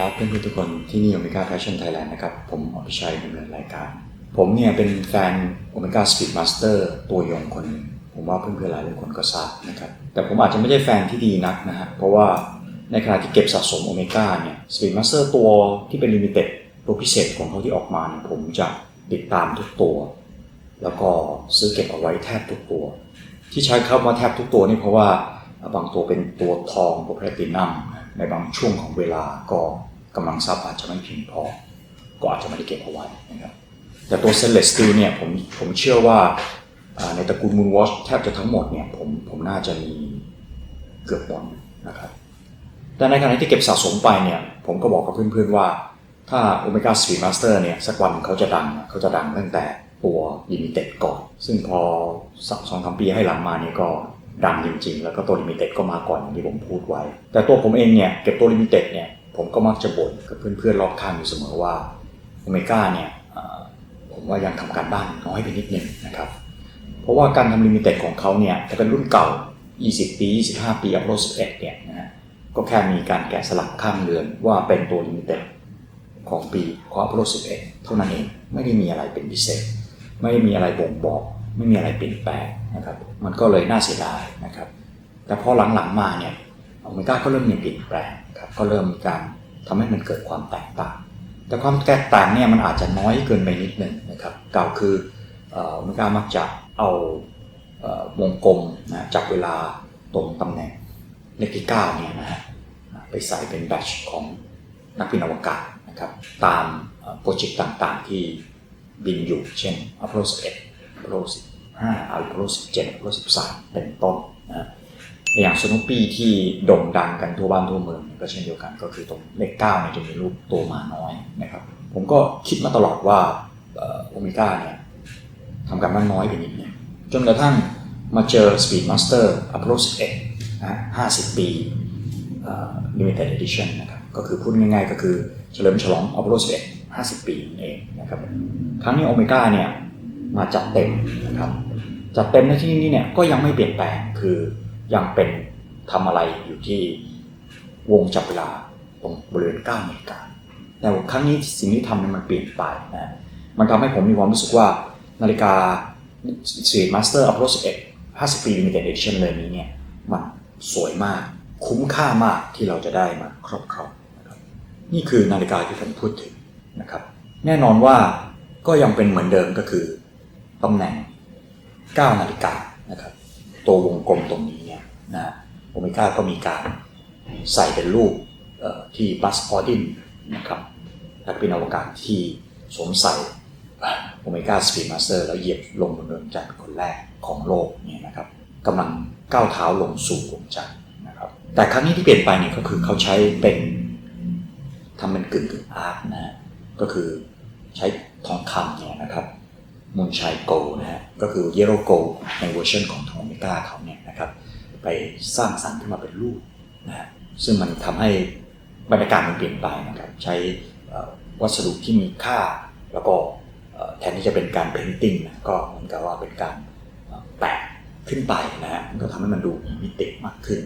ครับเพื่อนๆทุกคนที่นี่โอเมก้าแฟชั่นไทยแลนด์นะครับ ผมอภิชัยดำเนินรายการ ผมเนี่ยเป็นแฟนโอเมก้าสปีดมาสเตอร์ตัวยงคนหนึ่งผมว่าเพื่อนๆหลายคนก็ทราบนะครับแต่ผมอาจจะไม่ใช่แฟนที่ดีนักนะฮะเพราะว่าในขณะที่เก็บสะสมโอเมก้าเนี่ยสปีดมาสเตอร์ตัวที่เป็นลิมิเต็ดตัวพิเศษของเขาที่ออกมาเนี่ยผมจะติดตามทุกตัว แล้วก็ซื้อเก็บเอาไว้แทบทุกตัว ที่ใช้เข้ามาแทบทุกตัวนี่เพราะว่าบางตัวเป็นตัวทองตัวแพลตินัมในบางช่วงของเวลาก็ กำลังทรัพย์อาจจะไม่เพียงพอ ก็อาจจะไม่ได้เก็บเอาไว้นะครับแต่ตัวเซเลสตีเนี่ยผมผมเชื่อว่าในตระกูลมูนวอชแทบจะทั้งหมดเนี่ยผมผมน่าจะมีเกือบหมดนะครับแต่ในขณะที่เก็บสะสมไปเนี่ยผมก็บอกกับเพื่อนๆว่าถ้า Omega s p e e d Master เนี่ยสักวันเขาจะดังเขาจะดังตั้งแต่ตัว Limited ก่อน ซึ่งพอสักสองสามปีให้หลังมานี่ก็ดังจริงๆ แล้วก็ตัว Limited ก็มาก่อนอย่างที่ผมพูดไว้ แต่ตัวผมเองเนี่ยเก็บตัว Limited เนี่ย ผมก็มักจะบ่นกับเพื่อนๆรอบข้างอยู่เสมอว่า Omega เนี่ยผมว่ายังทำการบ้านน้อยไปนิดนึงนะครับ เพราะว่าการทำ Limited ของเขาเนี่ยจะเป็นรุ่นเก่า 20 ปี 25 ปี Apollo 11 เนี่ยนะฮะก็แค่มีการแกะสลักข้างเรือนว่าเป็นตัว Limited ของปีของ Apollo 11 เท่านั้นเองไม่ได้มีอะไรเป็นพิเศษ ไม่ได้มีอะไรบ่งบอก ไม่มีอะไรเปลี่ยนแปลงนะครับ มันก็เลยน่าเสียดายนะครับ แต่พอหลังๆมาเนี่ย เมก้าก็เริ่มมีเปลี่ยนแปลงครับก็เริ่มมีการทำให้มันเกิดความแตกต่าง แต่ความแตกต่างเนี่ยมันอาจจะน้อยเกินไปนิดหนึ่งนะครับเก่าคืออ่อโอเมก้ามักจะเอาวงกลมนะจับเวลาตรงตำแหน่งเลขที่9เนี่ยนะฮะไปใส่เป็นแบตชของนักบินอวกาศนะครับตามโปรเจกต์ต่างๆที่บินอยู่เช่น Apollo 11 Apollo 15 Apollo 17 Apollo 13 เป็นต้นนะ อย่างสนุปปี้ที่โด่งดังกันทั่วบ้านทั่วเมืองก็เช่นเดียวกันก็คือตรงเลข9เนี่ยจะมีรูปตัวหมาน้อยนะครับ ผมก็คิดมาตลอดว่าโอเมก้าเนี่ยทำการบ้านน้อยไปนิดนึงจนกระทั่งมาเจอ Speedmaster Apollo 11นะ50 ปีเอ่อ Limited Edition นะครับก็คือพูดง่ายๆก็คือเฉลิมฉลอง Apollo 11 50 ปีนั่นเองนะครับครั้งนี้โอเมก้าเนี่ยมาจัดเต็มนะครับจัดเต็มในที่นี้เนี่ยก็ยังไม่เปลี่ยนแปลงคือ ยังเป็นทำอะไรอยู่ที่วงจับเวลาตรงบริเวณ9นาฬิกาแต่ครั้งนี้สิ่งที่ทำมันเปลี่ยนไปนะมันทำให้ผมมีความรู้สึกว่านาฬิกา Street Master Apollo 11 50 ปี Limited Edition เลยนี้เนี่ยมันสวยมากคุ้มค่ามากที่เราจะได้มาครอบครองนะครับนี่คือนาฬิกาที่ผมพูดถึงนะครับแน่นอนว่าก็ยังเป็นเหมือนเดิมก็คือตำแหน่ง 9 นาฬิกานะครับตัววงกลมตรงนี้ นะโอเมก้าก็มีการใส่เป็นรูปที่บัสออดินนะครับนักบินอวกาศที่สวมใส่โอเมก้าสปีดมาสเตอร์แล้วเหยียบลงบนดวงจันทร์คนแรกของโลกเนี่ยนะครับกำลังก้าวเท้าลงสู่ดวงจันทร์นะครับ แต่ครั้งนี้ที่เปลี่ยนไปเนี่ยก็คือเขาใช้เป็นทำเป็นกึ่งกึ่งอาร์ตนะฮะก็คือใช้ทองคำเนี่ยนะครับมูนชัยโกนะฮะก็คือเยโรโกในเวอร์ชันของทองเมกาเขาเนี่ยนะครับ ไปสร้างสรรค์ขึ้นมาเป็นรูปนะซึ่งมันทำให้บรรยากาศมันเปลี่ยนไปนะครับใช้วัสดุที่มีค่าแล้วก็แทนที่จะเป็นการเพนติ้งนะก็เหมือนกับว่าเป็นการแปะขึ้นไปนะฮะมันก็ทำให้มันดูมีมิติมากขึ้น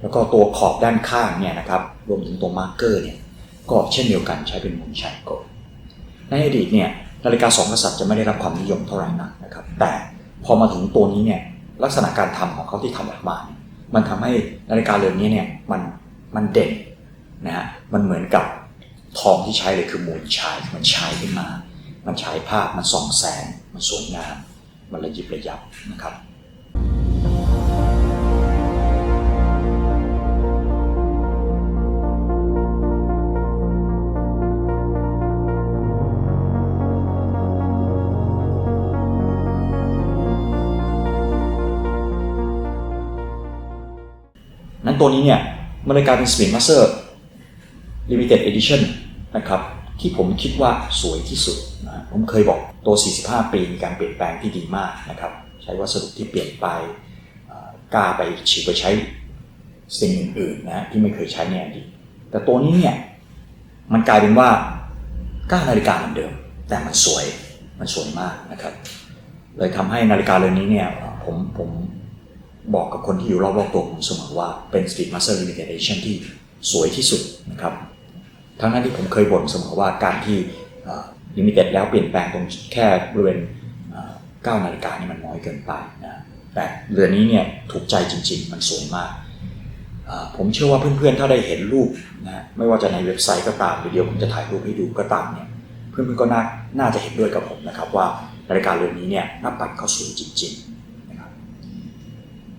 แล้วก็ตัวขอบด้านข้างเนี่ยนะครับรวมถึงตัวมาร์กเกอร์เนี่ยก็เช่นเดียวกันใช้เป็นมูนชัยโกในอดีตเนี่ยนาฬิกาสองกษัตริย์จะไม่ได้รับความนิยมเท่าไหร่นักนะครับแต่พอมาถึงตัวนี้เนี่ย ลักษณะการทำของเขาที่ทำออกมาเนี่ยมันทำให้นาฬิกาเรือนนี้เนี่ยมันมันเด่นนะฮะมันเหมือนกับทองที่ใช้เลยคือมูลชายมันฉายขึ้นมา มันฉายภาพมันส่องแสง มันสวยงาม มันระยิบระยับนะครับ นั้นตัวนี้เนี่ยมันเลยกลายเป็น Speed Master Limited Edition นะครับที่ผมคิดว่าสวยที่สุดนะผมเคยบอกตัว 45 ปีมีการเปลี่ยนแปลงที่ดีมากนะครับใช้วัสดุที่เปลี่ยนไปกล้าไปฉีกไปใช้สิ่งอื่นๆนะที่ไม่เคยใช้ในอดีตแต่ตัวนี้เนี่ยมันกลายเป็นว่าก้านาฬิกาเหมือนเดิม แต่มันสวยมันสวยมากนะครับ เลยทำให้นาฬิกาเรือนนี้เนี่ยผมผม บอกกับคนที่อยู่รอบๆตัวผมเสมอว่าเป็น Speed Master Limited Edition ที่สวยที่สุดนะครับ ทั้งนั้นที่ผมเคยบ่นเสมอว่าการที่ลิมิเต็ดแล้วเปลี่ยนแปลงตรงแค่บริเวณเอ่อ9นาฬิกานี่มันน้อยเกินไปนะแต่เรือนนี้เนี่ยถูกใจจริง ๆ มันสวยมาก ผมเชื่อว่าเพื่อนๆ ถ้าได้เห็นรูปนะไม่ว่าจะในเว็บไซต์ก็ตามหรือเดี๋ยวผมจะถ่ายรูปให้ดูก็ตามเนี่ยเพื่อนๆก็น่าน่าจะเห็นด้วยกับผมนะครับว่านาฬิกาเรือนนี้เนี่ยหน้าปัดเขาสวยจริง ๆ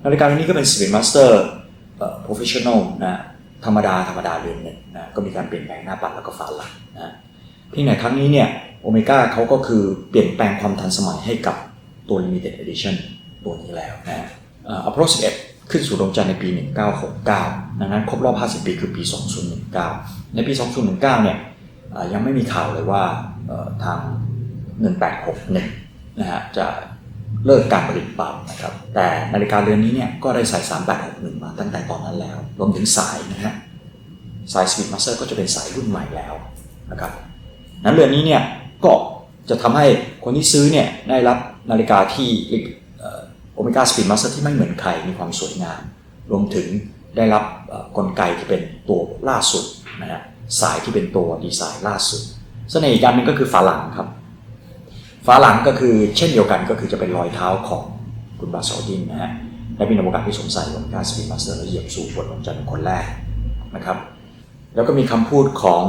นาฬิกาเรือนนี้ก็เป็น Speed Master เอ่อ Professional นะธรรมดาธรรมดาเรือนหนึ่งนะก็มีการเปลี่ยนแปลงหน้าปัดแล้วก็ฝาหลังนะเพียงแต่ครั้งนี้เนี่ยโอเมก้าเขาก็คือเปลี่ยนแปลงความทันสมัยให้กับตัว Limited Edition ตัวนี้แล้วนะเอ่อ Apollo 11 ขึ้นสู่ดวงจันทร์ในปี 1969 ดังนั้นครบรอบ 50 ปีคือปี 2019 ในปี 2019 เนี่ยเอ่อยังไม่มีข่าวเลยว่าเอ่อทาง 1861 นะฮะจะ เลิกการผลิตเป่านะครับ แต่นาฬิกาเรือนนี้เนี่ยก็ได้ใส่3861 มาตั้งแต่ตอนนั้นแล้ว รวมถึงสายนะฮะ สาย Speed Master ก็จะเป็นสายรุ่นใหม่แล้วนะครับ นั้นเรือนนี้เนี่ยก็จะทำให้คนที่ซื้อเนี่ยได้รับนาฬิกาที่โอเมก้าสปีดมาสเตอร์ที่ไม่เหมือนใครมีความสวยงาม รวมถึงได้รับกลไกที่เป็นตัวล่าสุดนะฮะสายที่เป็นตัวดีไซน์ล่าสุด เสน่ห์อีกอันหนึงก็คือฝาหลังครับ ฝาหลังก็คือเช่นเดียวกันก็คือจะเป็นรอยเท้าของคุณบาสอดินนะฮะและเป็นอวกาศที่สวมใส่โอเมก้าสปีดมาสเตอร์และเหยียบสู่บนดวงจันทร์คนแรกนะครับ แล้วก็มีคำพูดของ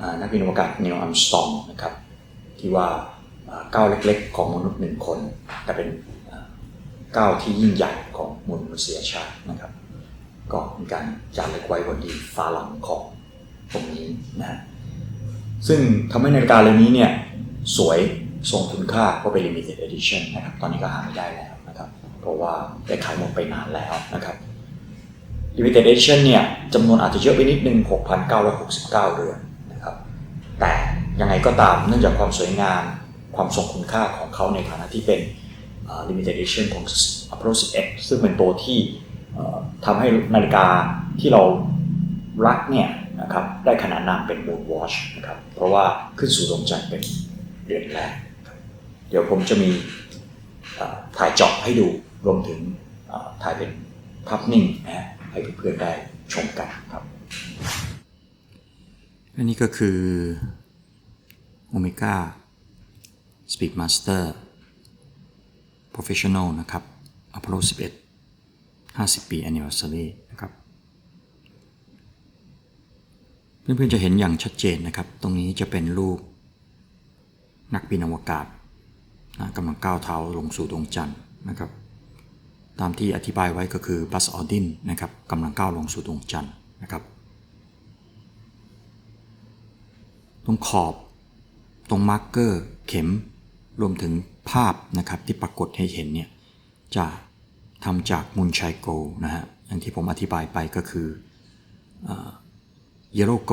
อนักบินอวกาศนิวอัมสตองนะครับที่ว่าก้าวเล็กๆ ของมนุษย์หนึ่งคน แต่เป็นก้าวที่ยิ่งใหญ่ของมนุษยชาตินะครับ ก็มีการจารึกไว้บนดีฟ้าหลังของตรงนี้นะฮะซึ่งทำให้นาฬิกาเรือนนี้เนี่ยสวย ทรงคุณค่าเพราะเป็น limited edition นะครับ ตอนนี้ก็หาไม่ได้แล้วนะครับ เพราะว่าได้ขายหมดไปนานแล้วนะครับ Limited Edition เนี่ยจำนวนอาจจะเยอะไปนิดนึง 6,969 เรือนนะครับ แต่ยังไงก็ตามเนื่องจากความสวยงาม ความทรงคุณค่าของเขาในฐานะที่เป็น Limited Edition ของ Apollo 11 ซึ่งเป็นตัวที่ทำให้นาฬิกาที่เรารักเนี่ยนะครับได้ขนานนามเป็น Moon Watch นะครับเพราะว่าขึ้นสู่ดวงจันทร์เป็นเดือนแรก เดี๋ยวผมจะมีถ่ายเจอบให้ดูรวมถึงถ่ายเป็นภาพนิ่งนะฮะให้เพื่อนๆได้ชมกันครับ อันนี้ก็คือ Omega Speedmaster Professional นะครับ Apollo 11 50 ปี Anniversary นะครับ เพื่อนๆจะเห็นอย่างชัดเจนนะครับ ตรงนี้จะเป็นรูปนักบินอวกาศ นะกำลังก้าวเท้าลงสู่ดวงจันทร์นะครับตามที่อธิบายไว้ก็คือบัสออดินนะครับกำลังก้าวลงสู่ดวงจันทร์นะครับ ตรงขอบตรงมาร์กเกอร์เข็มรวมถึงภาพนะครับที่ปรากฏให้เห็นเนี่ยจะทำจากมุนชัยโกลนะฮะอย่างที่ผมอธิบายไปก็คือเยลโลโก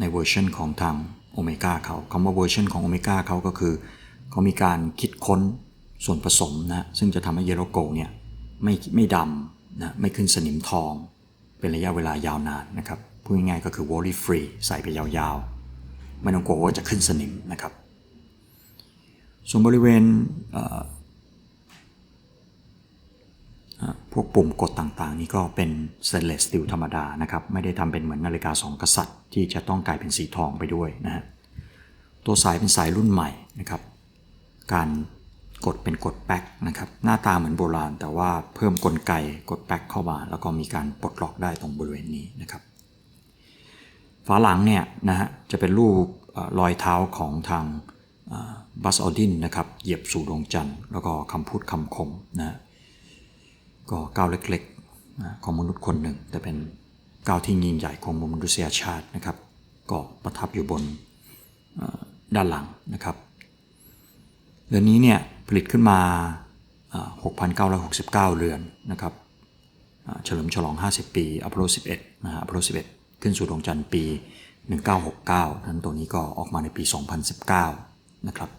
ในเวอร์ชันของทางโอเมก้าเขาคำว่าเวอร์ชันของโอเมก้าเขาก็คือ เขามีการคิดค้นส่วนผสมนะซึ่งจะทำให้เยลโลโกเนี่ยไม่ไม่ดำนะไม่ขึ้นสนิมทอง เป็นระยะเวลายาวนานนะครับพูดง่ายๆก็คือ worry free ใส่ไปยาวๆ ไม่ต้องกลัวว่าจะขึ้นสนิมนะครับ ส่วนบริเวณเพวกปุ่มกดต่างๆ นี่ก็เป็น stainless steel ธรรมดานะครับ ไม่ได้ทำเป็นเหมือนนาฬิกาสองกษัตริย์ ที่จะต้องกลายเป็นสีทองไปด้วยนะฮะตัวสายเป็นสายรุ่นใหม่นะครับ การกดเป็นกดแป๊กนะครับหน้าตาเหมือนโบราณ แต่ว่าเพิ่มกลไกกดแป๊กเข้ามา แล้วก็มีการปลดล็อกได้ตรงบริเวณนี้นะครับฝาหลังเนี่ยนะฮะจะเป็นรูปรอยเท้าของทางบัสออดินนะครับเหยียบสู่ดวงจันทร์แล้วก็คำพูดคำคมนะฮะก็ก้าวเล็กๆของมนุษย์คนหนึ่ง แต่เป็นก้าวที่ยิ่งใหญ่ของมนุษยชาตินะครับ ก็ประทับอยู่บนด้านหลังนะครับ เรือนนี้เนี่ยผลิตขึ้นมาเอ่อ6,969 เรือนนะครับเฉลิมฉลอง 50 ปีอพอลโล 11 นะฮะอพอลโล 11 ขึ้นสู่ดวงจันทร์ปี 1969 นั้นตัวนี้ก็ออกมาในปี 2019 นะครับ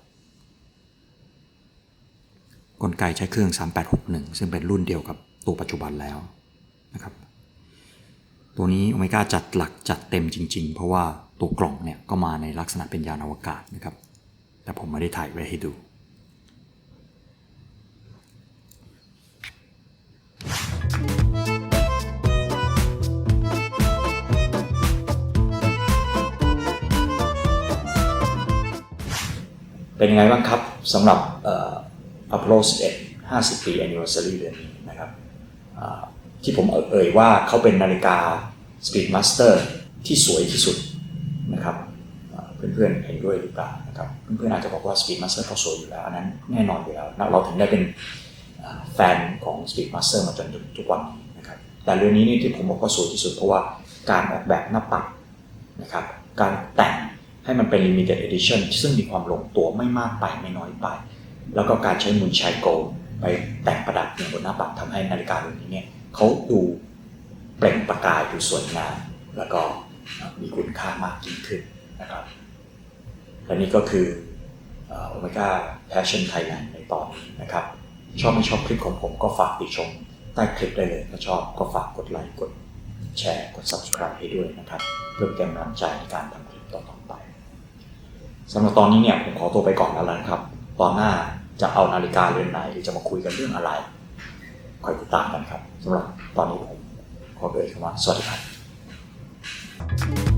กลไกใช้เครื่อง 3861 ซึ่งเป็นรุ่นเดียวกับตัวปัจจุบันแล้วนะครับ ตัวนี้โอเมก้าจัดหลักจัดเต็มจริง ๆ เพราะว่าตัวกล่องเนี่ยก็มาในลักษณะเป็นยานอวกาศนะครับ แต่ผมไม่ได้ถ่ายไว้ให้ดู ป็นยังไงบ้างครับสำหรับอ่อ Apollo 11 50 ปี anniversary เดือนนี้นะครับที่ผมเอ่ยว่าเขาเป็นนาฬิกา Speedmaster ที่สวยที่สุดนะครับเพื่อนๆเห็นด้วยหรือเปล่านะครับเพื่อนๆอาจจะบอกว่า Speedmaster เขาสวยอยู่แล้วอันนั้นแน่นอนอยู่แล้วเราถึงได้เป็นแฟนของ Speedmaster มาจนถึงทุกวันนี้นะครับแต่เรื่อนนี้นี่ที่ผมบอกว่าสวยที่สุดเพราะว่าการออกแบบหน้าปัดนะครับการแต่ง ให้มันเป็น limited edition ซึ่งมีความลงตัวไม่มากไปไม่น้อยไป แล้วก็การใช้มุนชายโกลไปแต่งประดับเนี่ยบนหน้าปัดทำให้นาฬิกาเรือนนี้เนี่ยเขาดูเปล่งประกายดูสวยงามแล้วก็มีคุณค่ามากยิ่งขึ้นนะครับและนี่ก็คือโอเมก้าแพชชั่นไทยแลนด์ในตอนนี้นะครับ ชอบไม่ชอบคลิปของผมก็ฝากติชมใต้คลิปได้เลย ถ้าชอบก็ฝากกดไลค์กดแชร์กด subscribe ให้ด้วยนะครับ เพื่อเป็นกำลังใจในการทำ สำหรับตอนนี้เนี่ยผมขอตัวไปก่อนแล้วนะครับ ตอนหน้าจะเอานาฬิกาเรือนไหนหรือจะมาคุยกันเรื่องอะไรคอยติดตามกันครับสำหรับตอนนี้ผมขอเอ่ยคำว่าสวัสดีครับ thank you